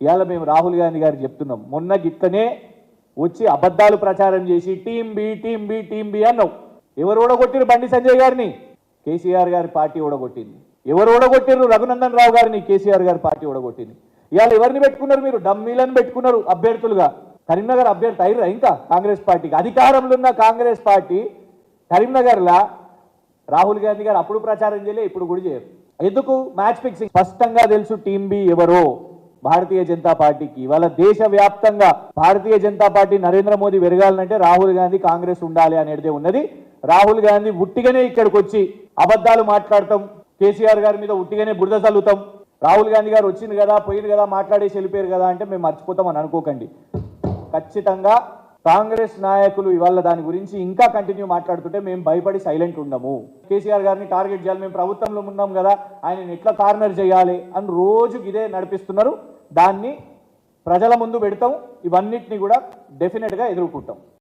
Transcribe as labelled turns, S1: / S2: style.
S1: ఇవాళ మేము రాహుల్ గాంధీ గారికి చెప్తున్నాం మొన్న గిట్లనే వచ్చి అబద్ధాలు ప్రచారం చేసి team B team B team B అన్నావు. ఎవరు ఓడగొట్టిరు బండి సంజయ్ గారిని? కేసీఆర్ గారి పార్టీ ఓడగొట్టింది. ఎవరు ఓడగొట్టిరు రఘునందన్ రావు గారిని కేసీఆర్ గారి పార్టీ ఓడగొట్టింది. ఇవాళ ఎవరిని పెట్టుకున్నారు మీరు? డమ్మీలను పెట్టుకున్నారు అభ్యర్థులుగా. కరీంనగర్ అభ్యర్థి అయిరా ఇంకా కాంగ్రెస్ పార్టీకి? అధికారంలో ఉన్న కాంగ్రెస్ పార్టీ కరీంనగర్లా రాహుల్ గాంధీ గారు అప్పుడు ప్రచారం చేయలే ఇప్పుడు కూడా చేయరు. ఎందుకు? Match fixing. స్పష్టంగా తెలుసు టీం బి ఎవరో. భారతీయ జనతా పార్టీకి. ఇవాళ దేశవ్యాప్తంగా భారతీయ జనతా పార్టీ నరేంద్ర మోదీ పెరగాలంటే రాహుల్ గాంధీ కాంగ్రెస్ ఉండాలి అనేది ఉన్నది. రాహుల్ గాంధీ ఉట్టిగానే ఇక్కడికి వచ్చి అబద్ధాలు మాట్లాడతాం కేసీఆర్ గారి మీద ఉట్టిగానే బురద చల్లుతాం. రాహుల్ గాంధీ గారు వచ్చింది కదా పోయింది కదా మాట్లాడేసి వెళ్ళిపోయారు కదా అంటే మేము మర్చిపోతాం అని అనుకోకండి. ఖచ్చితంగా కాంగ్రెస్ నాయకులు ఇవాళ దాని గురించి ఇంకా కంటిన్యూ మాట్లాడుతుంటే మేము భయపడి సైలెంట్ ఉండము. కేసీఆర్ గారిని టార్గెట్ చేయాలి మేము ప్రభుత్వంలో ఉన్నాం కదా ఆయన ఎట్లా కార్నర్ చేయాలి అని రోజుకి ఇదే నడిపిస్తున్నారు. దాన్ని ప్రజల ముందు పెడతాం ఇవన్నిటిని కూడా డెఫినెట్గా ఎదుర్కొంటాం.